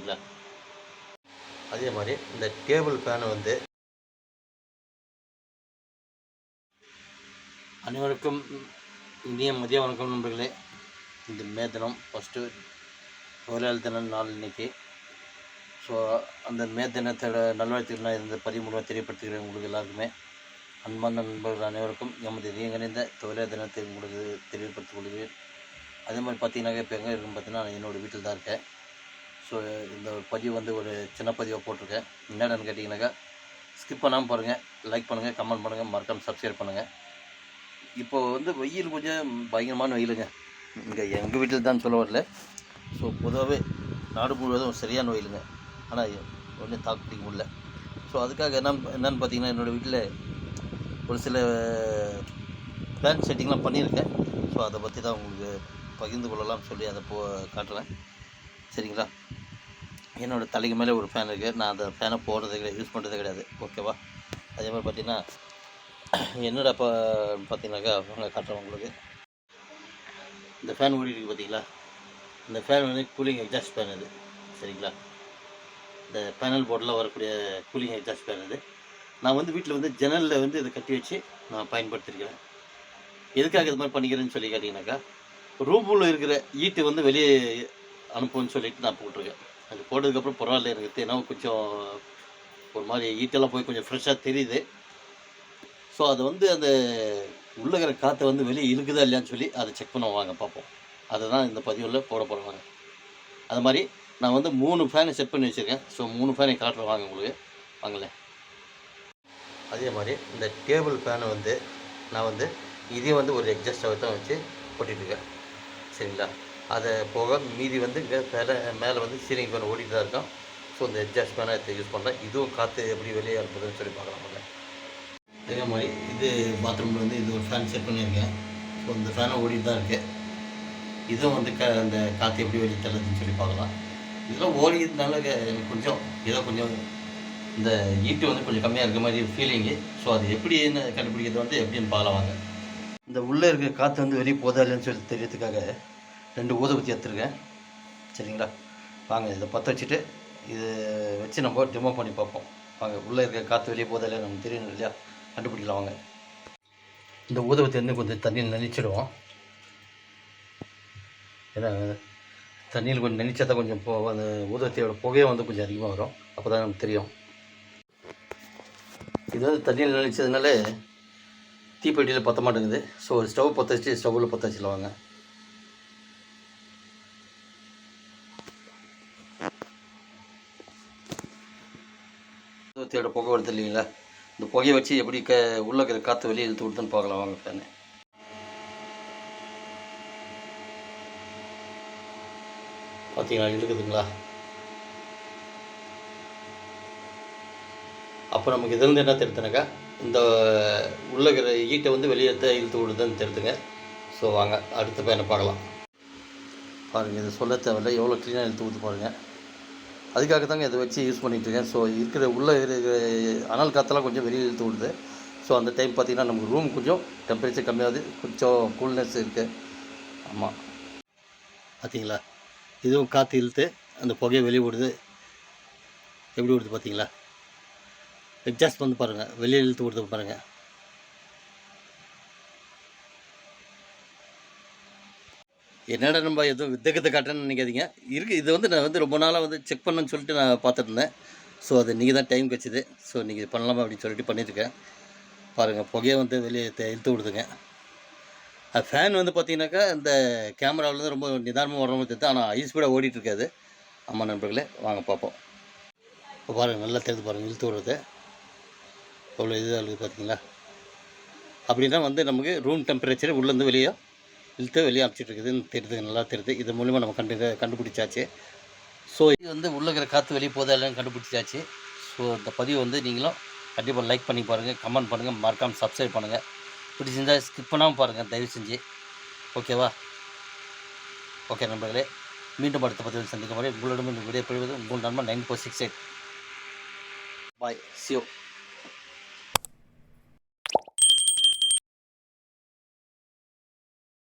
சரிங்களா அதே மாதிரி இந்த டேபிள் ஃபேனை வந்து அனைவருக்கும் இனிய மதிய வணக்கம் நண்பர்களே. இந்த மே தினம் ஃபஸ்ட்டு தொழிலாளர் தினம் நாள் இன்னைக்கு. ஸோ அந்த மே தினத்தோட நல்வாழ்த்துக்கள் நான் இந்த பதிவு தெரியப்படுத்துகிறேன் உங்களுக்கு எல்லாருக்குமே. அன்பான நண்பர்கள் அனைவருக்கும் எமது இதயங்கணிந்த தொழிலாளர் தினத்தை உங்களுக்கு தெரியப்படுத்திக் கொள்கிறேன். அதே மாதிரி பார்த்தீங்கன்னாக்க இப்போ எங்கே இருக்குன்னு பார்த்தீங்கன்னா நான் என்னோடய வீட்டில் தான் இருக்கேன். ஸோ இந்த ஒரு பதிவு வந்து ஒரு சின்ன பதிவாக போட்டிருக்கேன். என்னடான்னு கேட்டிங்கனாக்கா ஸ்கிப் பண்ணாமல் பாருங்கள் லைக் பண்ணுங்கள் கமெண்ட் பண்ணுங்கள் மறக்காமல் சப்ஸ்கிரைப் பண்ணுங்கள் இப்போ வந்து வெயில் கொஞ்சம் பயங்கரமான வெயிலுங்க. இங்கே எங்கள் வீட்டில் தான் சொல்ல வரல. ஸோ பொதுவாகவே நாடு முழுவதும் சரியான வெயிலுங்க. ஆனால் ஒன்றும் தாக்கு பிடிக்க முடியல. ஸோ அதுக்காக என்ன என்னன்னு பார்த்தீங்கன்னா என்னோடய வீட்டில் ஒரு சில பிளான் செட்டிங்லாம் பண்ணியிருக்கேன். ஸோ அதை பற்றி தான் உங்களுக்கு பகிர்ந்து கொள்ளலாம்னு சொல்லி அதை போ காட்டுறேன். சரிங்களா? என்னோடய தலைக்கு மேலே ஒரு ஃபேன் இருக்குது நான் அந்த ஃபேனை போடுறது கிடையாது யூஸ் பண்ணுறது கிடையாது. ஓகேவா அதே மாதிரி பார்த்தீங்கன்னா என்னடா இப்போ பார்த்தீங்கன்னாக்கா அவங்க காட்டுறேன் உங்களுக்கு? இந்த ஃபேன் ஓடிட்டு பார்த்தீங்களா இந்த ஃபேன் வந்து கூலிங் எக்ஸாஸ்ட் ஃபேன் இது. சரிங்களா? இந்த பேனல் போர்டில் வரக்கூடிய கூலிங் எக்ஸாஸ்ட் ஃபேன் இது. நான் வந்து வீட்டில் வந்து ஜன்னலில் வந்து இதை கட்டி வச்சு நான் பயன்படுத்தியிருக்கிறேன் எதுக்காக இது மாதிரி பண்ணிக்கிறேன்னு சொல்லி கேட்டிங்கனாக்கா ரூமுள்ள இருக்கிற ஈட்டு வந்து வெளியே அனுப்புன்னு சொல்லிட்டு நான் போட்டிருக்கேன். அது போட்டதுக்கப்புறம் பரவாயில்ல எனக்கு ஏன்னா கொஞ்சம் ஒரு மாதிரி ஈட்டெல்லாம் போய் கொஞ்சம் ஃப்ரெஷ்ஷாக தெரியுது. ஸோ அது வந்து அந்த உள்ளகிற இருக்கிற காற்றை வந்து வெளியே இழுக்குதா இல்லையான்னு சொல்லி அதை செக் பண்ண வாங்க பார்ப்போம். அதை தான் இந்த பதிவில் போட போகிறாங்க அது மாதிரி நான் வந்து மூணு ஃபேனை செட் பண்ணி வச்சுருக்கேன். ஸோ மூணு ஃபேனை காட்டுறேன் வாங்க உங்களுக்கு. வாங்களேன். அதே மாதிரி இந்த டேபிள் ஃபேனை வந்து நான் வந்து இதையும் வந்து ஒரு எக்ஸாஸ்டாக தான் வச்சு ஓட்டிகிட்ருக்கேன் சரிங்களா? அதை போக மீதி வந்து இங்கே மேலே மேலே வந்து சீலிங் ஃபேன் ஓடிட்டு தான் இருக்கோம் ஸோ இந்த எக்ஸாஸ்ட் ஃபேனை எடுத்து யூஸ் பண்ணுறேன் இதுவும் காற்று எப்படி வெளியே அனுப்புதுன்னு சொல்லி பார்க்கலாம். அதே மாதிரி இது பாத்ரூமில் வந்து இது ஒரு ஃபேன் செட் பண்ணியிருக்கேன். ஸோ இந்த ஃபேனை ஓடிட்டு தான் இருக்குது இதுவும் வந்து க அந்த காற்று எப்படி வெளியே தள்ளுதுன்னு சொல்லி பார்க்கலாம். இதெல்லாம் ஓடிக்கிறதுனால க- எனக்கு கொஞ்சம் ஏதோ கொஞ்சம் இந்த ஈட்டு வந்து கொஞ்சம் கம்மியாக இருக்க மாதிரி ஃபீலிங்கு ஸோ அது எப்படின்னு கண்டுபிடிக்கிறது வந்து எப்படின்னு பார்க்கலாம் வாங்க. இந்த உள்ளே இருக்க காற்று வந்து வெளியே போதா இல்லைன்னு சொல்லி தெரியறதுக்காக ரெண்டு ஊதுபத்தி எடுத்துருக்கேன். சரிங்களா? வாங்க இதை பற்ற வச்சுட்டு இது வச்சு நம்ம டெமோ பண்ணி பார்ப்போம். வாங்க உள்ளே இருக்க காற்று வெளியே போதா இல்லையா? நமக்கு தெரியணும் இல்லையா? கண்டுபிடிக்கலாம் வாங்க. இந்த ஊதுபத்தி வந்து கொஞ்சம் தண்ணியில் நெளிச்சிடுவோம். ஏன்னா தண்ணியில் கொஞ்சம் நெளிச்சா தான் கொஞ்சம் போ அந்த ஊதுபத்தியோட புகையை வந்து கொஞ்சம் அதிகமாக வரும். அப்போ தான் நமக்கு தெரியும். இது வந்து தண்ணியில் நனைச்சதுனால தீப்பெட்டியில் பற்ற மாட்டேங்குது. ஸோ ஸ்டவ் பற்ற வச்சு ஸ்டவ்வில் பற்ற வச்சுல வாங்க. தேட புகை வருது இல்லைங்களா? இந்த புகையை வச்சு எப்படி க உள்ள இருக்கிற காற்று வெளியே இழுத்து விடுதுன்னு பார்க்கலாம் வாங்க ஃபேனு பார்த்தீங்களா இருக்குதுங்களா அப்போ நமக்கு இதுலேருந்து என்ன தெரியுதுனாக்கா இந்த உள்ள இருக்கிற ஈட்டை வந்து வெளியே எடுத்து இழுத்து விடுதுன்னு தெரியுதுங்க. ஸோ வாங்க அடுத்த பேனை பார்க்கலாம். பாருங்கள் இதை சொல்ல தேவையில்லை. எவ்வளோ க்ளீனாக இழுத்து ஊற்று பாருங்கள் அதுக்காக தாங்க இதை வச்சு யூஸ் பண்ணிகிட்ருக்கேன் ஸோ இருக்கிற உள்ளே இருக்கிற அனல் காற்றெல்லாம் கொஞ்சம் வெளியே இழுத்து விடுது. ஸோ அந்த டைம் பார்த்திங்கன்னா நமக்கு ரூம் கொஞ்சம் டெம்பரேச்சர் கம்மியாகுது. கொஞ்சம் கூல்னஸ் இருக்குது ஆமாம் பார்த்தீங்களா இதுவும் காற்று இழுத்து அந்த புகையை வெளியே விடுது. எப்படி விடுது பார்த்தீங்களா எக்ஸாஸ்ட் வந்து பாருங்கள் வெளியே இழுத்து விடுது பாருங்கள் என்னடா நம்ம எதுவும் வித்தகத்தை காட்டுறேன்னு நினைக்காதீங்க. இருக்குது இது வந்து நான் வந்து ரொம்ப நாளாக வந்து செக் பண்ணணும்னு சொல்லிட்டு நான் பார்த்துட்டு இருந்தேன் ஸோ அது நீங்கள் தான் டைம் கிடச்சிது. ஸோ நீங்கள் இது பண்ணலாமா அப்படின்னு சொல்லிட்டு பண்ணியிருக்கேன் பாருங்கள் புகையை வந்து வெளியே இழுத்து விடுதுங்க. அது ஃபேன் வந்து பார்த்தீங்கன்னாக்கா இந்த கேமராவிலேருந்து ரொம்ப நிதானமாக வர மாதிரி தெரியுது. ஆனால் ஐஸ் ஸ்பீடாக ஓடிட்டுருக்காது. ஆமாம் நண்பர்களே வாங்க பார்ப்போம். இப்போ பாருங்கள் நல்லா தெரியுது பாருங்கள் இழுத்து விடுறது. அவ்வளோ இதாக இருக்குது பார்த்தீங்களா? அப்படின்னா வந்து நமக்கு ரூம் டெம்பரேச்சர் உள்ளேருந்து வெளியே இழுத்து வெளியே அமைச்சிட்டு இருக்குதுன்னு தெரியுது நல்லா தெரியுது. இது மூலிமா நம்ம கண்டு கண்டுபிடிச்சாச்சு. ஸோ இது வந்து உள்ளே இருக்கிற காற்று வெளியே போதா இல்லைன்னு கண்டுபிடிச்சாச்சு. ஸோ இந்த பதிவு வந்து நீங்களும் கண்டிப்பாக லைக் பண்ணி பாருங்கள் கமெண்ட் பண்ணுங்கள் மறக்காமல் சப்ஸ்கிரைப் பண்ணுங்கள் பிடிச்சிருந்தால் ஸ்கிப் பண்ணாமல் பாருங்கள் தயவு செஞ்சு. ஓகேவா ஓகே நண்பர்களே மீண்டும் அடுத்த பதிவில் சந்திக்கும் வரை உங்களிடம் இந்த விடைபெறுவது உங்கள் நண்பன் nine four six eight. Bye ciao